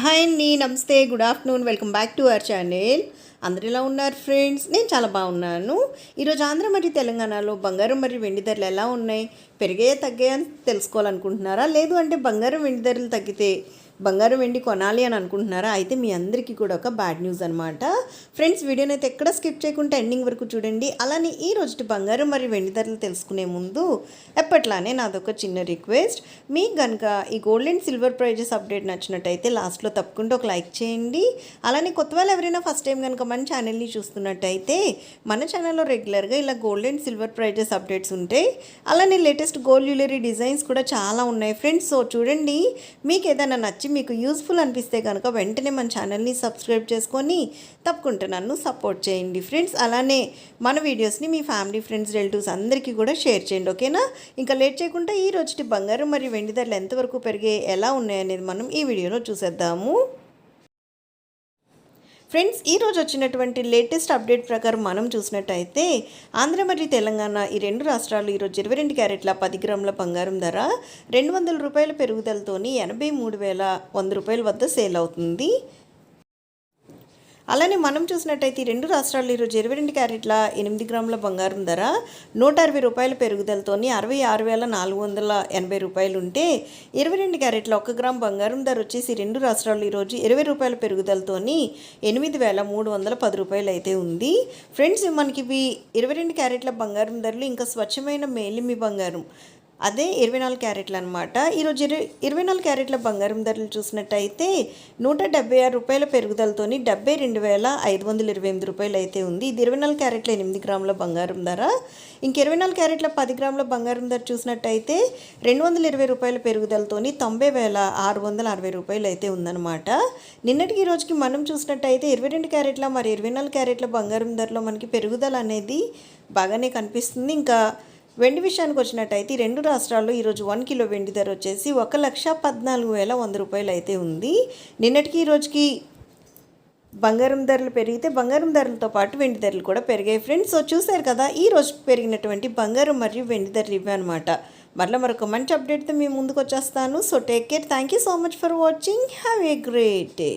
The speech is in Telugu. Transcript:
హాయ్ అండి నమస్తే good afternoon welcome back to our channel. అందరు ఎలా ఉన్నారు ఫ్రెండ్స్? నేను చాలా బాగున్నాను. ఈరోజు ఆంధ్ర మరియు తెలంగాణలో బంగారం మరియు వెండి ధరలు ఎలా ఉన్నాయి? పెరిగే తగ్గాయని అని తెలుసుకోవాలనుకుంటున్నారా? లేదు అంటే బంగారం వెండి ధరలు తగ్గితే బంగారం వెండి కొనాలి అని అనుకుంటున్నారా? అయితే మీ అందరికీ కూడా ఒక బ్యాడ్ న్యూస్ అనమాట ఫ్రెండ్స్ వీడియోని అయితే ఎక్కడ స్కిప్ చేయకుండా ఎండింగ్ వరకు చూడండి. అలానే ఈ రోజు బంగారం మరియు వెండి ధరలు తెలుసుకునే ముందు ఎప్పట్లానే నాదొక చిన్న రిక్వెస్ట్. మీకు కనుక ఈ gold and silver prizes update నచ్చినట్టయితే లాస్ట్లో తప్పకుండా ఒక లైక్ చేయండి. అలానే కొత్త వాళ్ళు ఎవరైనా ఫస్ట్ టైం కనుక మన ఛానల్ని చూస్తున్నట్టయితే మన ఛానల్లో రెగ్యులర్గా ఇలా gold and silver prizes updates ఉంటాయి అలానే లేటెస్ట్ గోల్డ్ జ్యువెలరీ డిజైన్స్ కూడా చాలా ఉన్నాయి ఫ్రెండ్స్ సో చూడండి. మీకు ఏదైనా నచ్చి మీకు యూస్ఫుల్ అనిపిస్తే కనుక వెంటనే మన ఛానల్ని సబ్స్క్రైబ్ చేసుకొని తప్పకుండా నన్ను సపోర్ట్ చేయండి. ఫ్రెండ్స్ అలానే మన వీడియోస్ని మీ ఫ్యామిలీ ఫ్రెండ్స్ రిలేటివ్స్ అందరికీ కూడా షేర్ చేయండి ఓకేనా ఇంకా లేట్ చేయకుండా ఈ రోజుటి బంగారం మరియు వెండి ధరలు ఎంతవరకు పెరిగే ఎలా ఉన్నాయనేది మనం ఈ వీడియోలో చూసేద్దాము. ఫ్రెండ్స్ ఈ రోజు వచ్చినటువంటి లేటెస్ట్ అప్డేట్ ప్రకారం మనం చూసినట్టయితే ఆంధ్ర మరియు తెలంగాణ ఈ రెండు రాష్ట్రాలు ఈరోజు ఇరవై రెండు క్యారెట్ల పది గ్రాముల బంగారం ధర రెండు వందల రూపాయల పెరుగుదలతోని ఎనభై మూడు వేల వంద రూపాయల వద్ద సేల్ అవుతుంది. అలానే మనం చూసినట్టయితే ఈ రెండు రాష్ట్రాల్లో ఈరోజు ఇరవై రెండు క్యారెట్ల ఎనిమిది గ్రాముల బంగారం ధర నూట అరవై రూపాయల పెరుగుదలతోని అరవై ఆరు వేల నాలుగు వందల ఎనభై రూపాయలు ఉంటే ఇరవై రెండు క్యారెట్ల ఒక గ్రామ్ బంగారం ధర వచ్చేసి రెండు రాష్ట్రాల్లో ఈరోజు ఇరవై రూపాయల పెరుగుదలతోని ఎనిమిది వేల మూడు వందల పది రూపాయలు అయితే ఉంది. ఫ్రెండ్స్ మనకి ఇవి ఇరవై రెండు క్యారెట్ల బంగారం ధరలు ఇంకా స్వచ్ఛమైన మేలిమి బంగారం. అదే ఇరవై నాలుగు క్యారెట్లు అనమాట ఈరోజు ఇరవై ఇరవై నాలుగు క్యారెట్ల బంగారం ధరలు చూసినట్టయితే నూట డెబ్బై ఆరు రూపాయల పెరుగుదలతోని డెబ్బై రెండు వేల ఐదు వందల ఇరవై ఎనిమిది రూపాయలు అయితే ఉంది. ఇది ఇరవై నాలుగు క్యారెట్ల ఎనిమిది గ్రాముల బంగారం ధర. ఇంక ఇరవై నాలుగు క్యారెట్ల పది గ్రాముల బంగారం ధర చూసినట్టయితే రెండు వందల ఇరవై రూపాయల పెరుగుదలతోని తొంభై వేల ఆరు వందల అరవై రూపాయలు అయితే ఉందన్నమాట. నిన్నటికి ఈ రోజుకి మనం చూసినట్టయితే ఇరవై రెండు క్యారెట్ల మరి ఇరవై నాలుగు క్యారెట్ల బంగారం ధరలో మనకి పెరుగుదల అనేది బాగానే కనిపిస్తుంది. ఇంకా వెండి విషయానికి వచ్చినట్టయితే ఈ రెండు రాష్ట్రాల్లో ఈరోజు వన్ కిలో వెండి ధర వచ్చేసి ఒక లక్ష పద్నాలుగు వేల వంద రూపాయలు అయితే ఉంది. నిన్నటికి ఈ రోజుకి బంగారం ధరలు పెరిగితే బంగారం ధరలతో పాటు వెండి ధరలు కూడా పెరిగాయి ఫ్రెండ్స్. సో చూశారు కదా ఈ రోజు పెరిగినటువంటి బంగారం మరియు వెండి ధరలు ఇవి అనమాట మరలా మరొక మంచి అప్డేట్తో మేము ముందుకు వచ్చేస్తాను. So take care thank you so much for watching have a great day